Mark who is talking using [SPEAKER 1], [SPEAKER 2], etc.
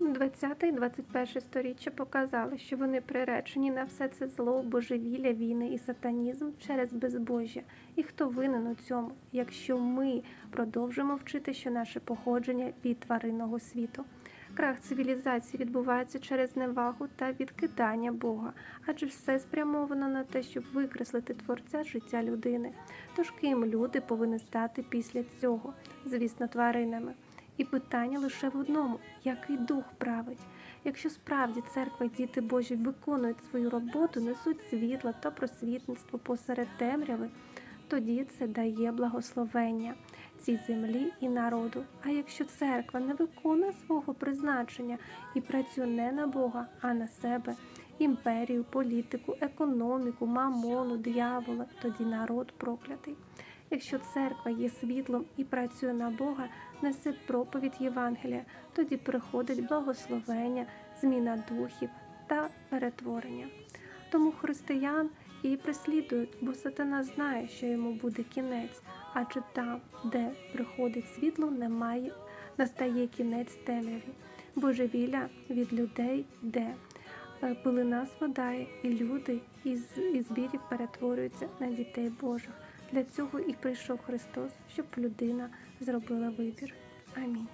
[SPEAKER 1] 20 і 21 сторіччя показали, що вони приречені на все це зло, божевілля, війни і сатанізм через безбожжя. І хто винен у цьому, якщо ми продовжимо вчити, що наше походження від тваринного світу? Крах цивілізації відбувається через невагу та відкидання Бога, адже все спрямовано на те, щоб викреслити творця життя людини. Тож ким люди повинні стати після цього, звісно, тваринами. І питання лише в одному: який дух править? Якщо справді церква і діти Божі виконують свою роботу, несуть світло та просвітництво посеред темряви, тоді це дає благословення цій землі і народу. А якщо церква не виконує свого призначення і працює не на Бога, а на себе, імперію, політику, економіку, мамону, диявола, тоді народ проклятий. Якщо церква є світлом і працює на Бога, несе проповідь Євангелія, тоді приходить благословення, зміна духів та перетворення. Тому християн і преслідують, бо сатана знає, що йому буде кінець, адже там, де приходить світло, немає, настає кінець темряві. Божевілля від людей йде. Е, Пилина спадає, і люди із, із звірів перетворюються на дітей Божих. Для цього і прийшов Христос, щоб людина зробила вибір. Амінь.